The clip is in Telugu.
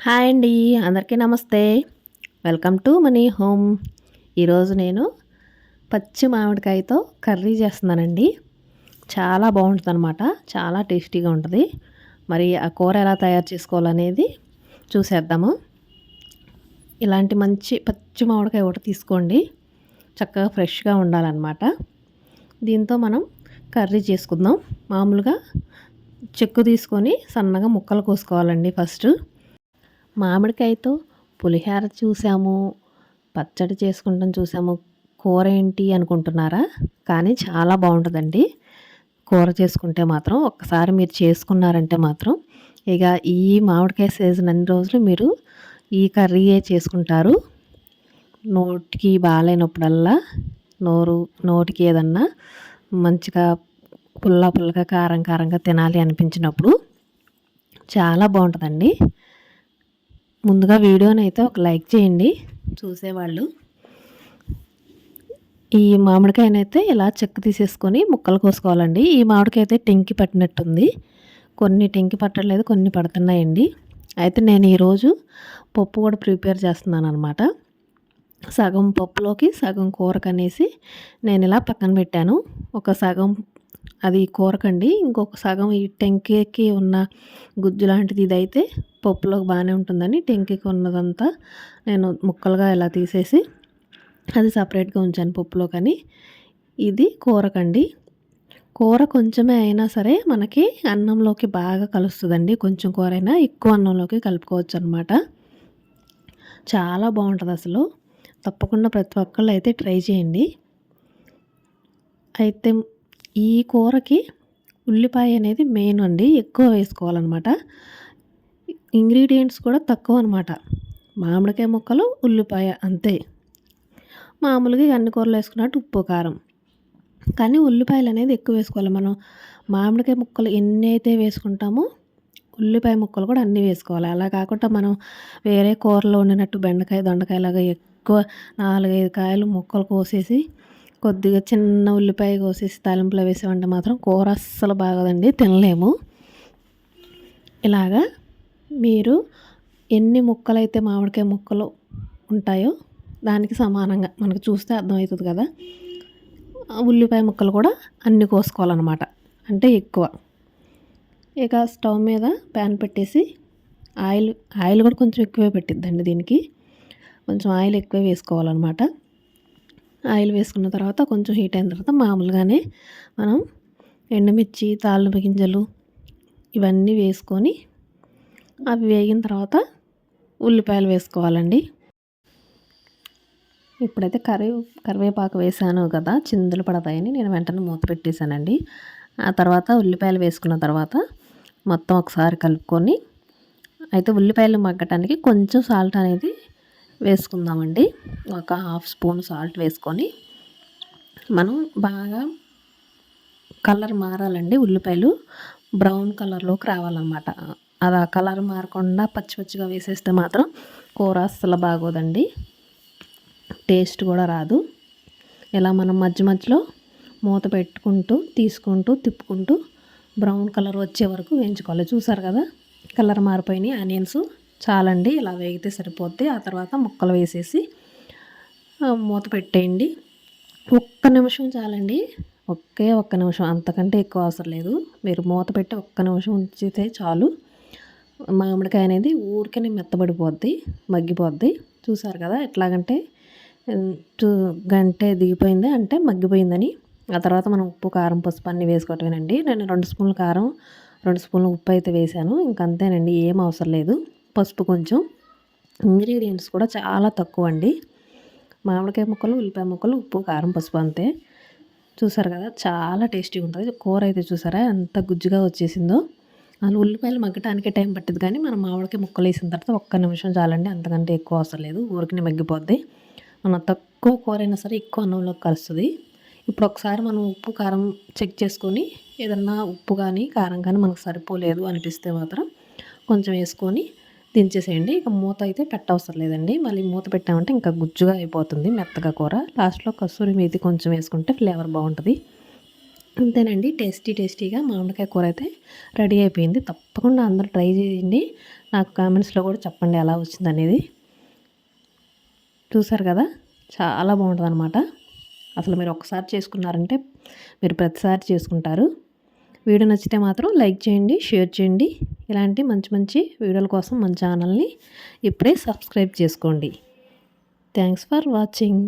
హాయ్ అండి అందరికీ నమస్తే. Welcome to money home. ఈరోజు నేను పచ్చి మామిడికాయతో కర్రీ చేస్తున్నానండి. చాలా బాగుంటుంది అనమాట చాలా టేస్టీగా ఉంటుంది. మరి ఆ కూర ఎలా తయారు చేసుకోవాలనేది చూసేద్దాము. ఇలాంటి మంచి పచ్చి మామిడికాయ ఒకటి తీసుకోండి. చక్కగా ఫ్రెష్గా ఉండాలన్నమాట. దీంతో మనం కర్రీ చేసుకుందాం. మామూలుగా చెక్కు తీసుకొని సన్నగా ముక్కలు కోసుకోవాలండి ఫస్ట్. మామిడికాయతో పులిహోర చూసాము పచ్చడి చేసుకుంటాం చూసాము. కూర ఏంటి అనుకుంటున్నారా? కానీ చాలా బాగుంటుందండి. కూర చేసుకుంటే మాత్రం ఒక్కసారి మీరు చేసుకున్నారంటే మాత్రం ఇక ఈ మామిడికాయ సీజన్ అన్ని రోజులు మీరు ఈ కర్రీయే చేసుకుంటారు. నోటికి బాగాలేనప్పుడల్లా నోరు నోటికి ఏదన్నా మంచిగా పుల్ల పుల్లగా కారం కారంగా తినాలి అనిపించినప్పుడు చాలా బాగుంటుందండి. ముందుగా వీడియోని అయితే ఒక లైక్ చేయండి. చూసేవాళ్ళు. ఈ మామిడికాయనైతే ఇలా చెక్క తీసేసుకొని ముక్కలు కోసుకోవాలండి. ఈ మామిడికాయ అయితే టెంకి పట్టినట్టుంది. కొన్ని టెంకి పట్టలేదు కొన్ని పడుతున్నాయండి. అయితే నేను ఈరోజు పప్పు కూడా ప్రిపేర్ చేస్తున్నాను అనమాట సగం పప్పులోకి సగం కూరకనేసి నేను ఇలా పక్కన పెట్టాను. ఒక సగం అది కూరకండి. ఇంకొక సగం ఈ టెంకేకి ఉన్న గుజ్జు లాంటిది ఇదైతే పప్పులోకి బాగానే ఉంటుందని టెంకేకి ఉన్నదంతా నేను ముక్కలుగా ఇలా తీసేసి అది సపరేట్గా ఉంచాను పప్పులో కానీ ఇది కూరకండి. కూర కొంచెమే అయినా సరే మనకి అన్నంలోకి బాగా కలుస్తుందండి. కొంచెం కూర అయినా ఎక్కువ అన్నంలోకి కలుపుకోవచ్చు అనమాట చాలా బాగుంటుంది అసలు. తప్పకుండా ప్రతి ఒక్కళ్ళు అయితే ట్రై చేయండి. అయితే ఈ కూరకి ఉల్లిపాయ అనేది మెయిన్ అండి. ఎక్కువ వేసుకోవాలన్నమాట. ఇంగ్రీడియంట్స్ కూడా తక్కువ అనమాట మామిడికాయ ముక్కలు ఉల్లిపాయ అంతే. మామూలుగా అన్ని కూరలు వేసుకున్నట్టు ఉప్పు కారం. కానీ ఉల్లిపాయలు అనేది ఎక్కువ వేసుకోవాలి మనం. మామిడికాయ ముక్కలు ఎన్ని అయితే వేసుకుంటామో ఉల్లిపాయ ముక్కలు కూడా అన్నీ వేసుకోవాలి. అలా కాకుండా మనం వేరే కూరలో వండినట్టు బెండకాయ దొండకాయ లాగా ఎక్కువ నాలుగైదు కాయలు ముక్కలు కోసేసి కొద్దిగా చిన్న ఉల్లిపాయ కోసేసి తాలింపులో వేసామంటే మాత్రం కూర అస్సలు బాగదండి తినలేము. ఇలాగా మీరు ఎన్ని ముక్కలు అయితే మామిడికాయ ముక్కలు ఉంటాయో దానికి సమానంగా మనకు చూస్తే అర్థమవుతుంది కదా ఉల్లిపాయ ముక్కలు కూడా అన్ని కోసుకోవాలన్నమాట అంటే ఎక్కువ. ఇక స్టవ్ మీద ప్యాన్ పెట్టేసి ఆయిల్ ఆయిల్ కూడా కొంచెం ఎక్కువే పెట్టిద్దండి దీనికి కొంచెం ఆయిల్ ఎక్కువ వేసుకోవాలన్నమాట. ఆయిల్ వేసుకున్న తర్వాత కొంచెం హీట్ అయిన తర్వాత మామూలుగానే మనం ఎండుమిర్చి తాళ్ళు గింజలు ఇవన్నీ వేసుకొని అవి వేగిన తర్వాత ఉల్లిపాయలు వేసుకోవాలండి. ఇప్పుడైతే కరివే కరివేపాకు వేసాను కదా చిందులు పడతాయని నేను వెంటనే మూత పెట్టేశానండి. ఆ తర్వాత ఉల్లిపాయలు వేసుకున్న తర్వాత మొత్తం ఒకసారి కలుపుకొని అయితే ఉల్లిపాయలు మగ్గటానికి కొంచెం సాల్ట్ అనేది వేసుకుందామండి. ఒక హాఫ్ స్పూన్ సాల్ట్ వేసుకొని మనం బాగా కలర్ మారాలండి ఉల్లిపాయలు. బ్రౌన్ కలర్లోకి రావాలన్నమాట. అది ఆ కలర్ మారకుండా పచ్చి పచ్చిగా వేసేస్తే మాత్రం కూర అస్సలు బాగోదండి. టేస్ట్ కూడా రాదు. ఇలా మనం మధ్య మధ్యలో మూత పెట్టుకుంటూ తీసుకుంటూ తిప్పుకుంటూ బ్రౌన్ కలర్ వచ్చే వరకు వేయించుకోవాలి. చూసారు కదా? కలర్ మారిపోయినాయి. ఆనియన్స్ చాలండి ఇలా వేగితే సరిపోద్ది. ఆ తర్వాత ముక్కలు వేసేసి మూత పెట్టేయండి. ఒక్క నిమిషం చాలండి. ఒకే ఒక్క నిమిషం అంతకంటే ఎక్కువ అవసరం లేదు. మీరు మూత పెట్టి ఒక్క నిమిషం ఉంచితే చాలు. మామిడికాయ అనేది ఊరికనే మెత్తబడిపోద్ది మగ్గిపోద్ది. చూసారు కదా ఎట్లాగంటే గంటే దిగిపోయింది అంటే మగ్గిపోయిందని. ఆ తర్వాత మనం ఉప్పు కారం పసుపు అన్నీ వేసుకోవటమేనండి. నేను రెండు స్పూన్ల కారం రెండు స్పూన్ల ఉప్పు అయితే వేసాను ఇంకంతేనండి ఏం అవసరం లేదు. పసుపు కొంచెం. ఇంగ్రీడియంట్స్ కూడా చాలా తక్కువ అండి మామిడికాయ ముక్కలు ఉల్లిపాయ ముక్కలు ఉప్పు కారం పసుపు అంతే. చూసారు కదా చాలా టేస్టీగా ఉంటుంది. కూర అయితే చూసారా ఎంత గుజ్జుగా వచ్చేసిందో. అసలు ఉల్లిపాయలు మగ్గటానికి టైం పట్టింది కానీ మనం మామిడికాయ ముక్కలు వేసిన తర్వాత ఒక్క నిమిషం చాలండి అంతకంటే ఎక్కువ అవసరం లేదు. ఊరికి మగ్గిపోద్ది. మనం తక్కువ కూర అయినా సరే ఎక్కువ అన్నంలోకి కలుస్తుంది. ఇప్పుడు ఒకసారి మనం ఉప్పు కారం చెక్ చేసుకొని ఏదన్నా ఉప్పు కానీ కారం కానీ మనకు సరిపోలేదు అనిపిస్తే మాత్రం కొంచెం వేసుకొని దించేసేయండి. ఇక మూత అయితే పెట్టవసరం లేదండి. మళ్ళీ మూత పెట్టామంటే ఇంకా గుజ్జుగా అయిపోతుంది మెత్తగా కూర. లాస్ట్లో కస్తూరి మేతి కొంచెం వేసుకుంటే ఫ్లేవర్ బాగుంటుంది. అంతేనండి. టేస్టీ టేస్టీగా మామిడికాయ కూర అయితే రెడీ అయిపోయింది. తప్పకుండా అందరూ ట్రై చేయండి. నాకు కామెంట్స్లో కూడా చెప్పండి ఎలా వచ్చింది అనేది. చూసారు కదా? చాలా బాగుంటుంది అనమాట అసలు మీరు ఒకసారి చేసుకున్నారంటే మీరు ప్రతిసారి చేసుకుంటారు. వీడియో నచ్చితే మాత్రం లైక్ చేయండి షేర్ చేయండి. ఇలాంటి మంచి మంచి వీడియోల కోసం మన ఛానల్ని ఇప్పుడే సబ్స్క్రైబ్ చేసుకోండి. Thanks for watching.